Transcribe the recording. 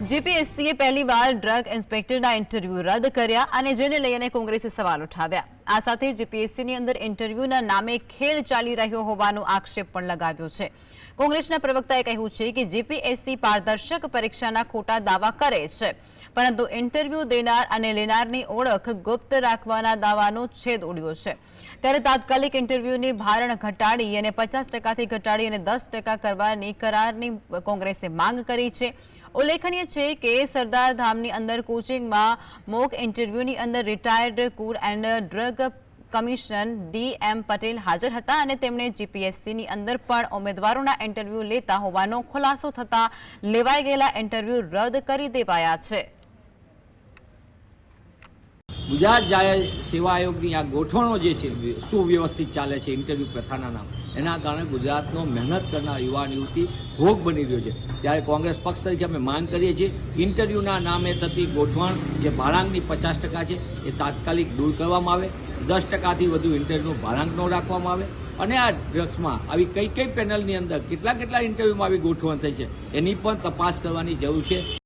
જીપીએસસીએ પહેલીવાર drug ઇન્સ્પેક્ટરના interview રદ કર્યા અને જેને લઈને કોંગ્રેસે સવાલ ઉઠાવ્યા. આ સાથે જીપીએસસીની અંદર ઇન્ટરવ્યૂના નામે ખેલ ચાલી રહ્યો હોવાનો આક્ષેપ પણ લગાવ્યો છે. કોંગ્રેસના પ્રવક્તાએ કહ્યું છે કે જીપીએસસી પારદર્શક પરીક્ષાના ખોટા દાવા કરે છે, પરંતુ ઇન્ટરવ્યૂ દેનાર અને લેનારની ઓળખ ગુપ્ત રાખવાના દાવાનો છેદ ઉડ્યો છે. ત્યારે તાત્કાલિક ઇન્ટરવ્યૂની ભારણ ઘટાડી અને પચાસ ટકાથી ઘટાડી અને દસ ટકા કરવાની કરારની કોંગ્રેસે માંગ કરી છે. ઉલ્લેખનીય છે કે સરદાર ધામની અંદર કોચિંગમાં મોક ઇન્ટરવ્યૂની અંદર retired કુર and drug commission D M Patel હાજર હતા અને તેમણે જીપીએસસીની અંદર પણ ઉમેદવારોના ઇન્ટરવ્યૂ લેતા હોવાનો ખુલાસો થતાં લેવાઈ ગયેલા ઇન્ટરવ્યૂ રદ કરી દેવાયા છે. ગુજરાત સેવા આયોગની આ ગોઠવણો જે છે, સુવ્યવસ્થિત ચાલે છે, ઇન્ટરવ્યૂ પ્રથાના નામ, એના કારણે ગુજરાતનો મહેનત કરનાર યુવાન યુવતી ભોગ બની રહ્યો છે. ત્યારે કોંગ્રેસ પક્ષ તરીકે અમે માંગ કરીએ છીએ, ઇન્ટરવ્યૂના નામે થતી ગોઠવણ જે ભાડાંકની પચાસ ટકા છે, એ તાત્કાલિક દૂર કરવામાં આવે. દસ ટકાથી વધુ ઇન્ટરવ્યૂ ભાડાંક ન રાખવામાં આવે. અને આ ડ્રગ્સમાં આવી કઈ કઈ પેનલની અંદર કેટલા કેટલા ઇન્ટરવ્યૂમાં આવી ગોઠવણ થઈ છે, એની પણ તપાસ કરવાની જરૂર છે.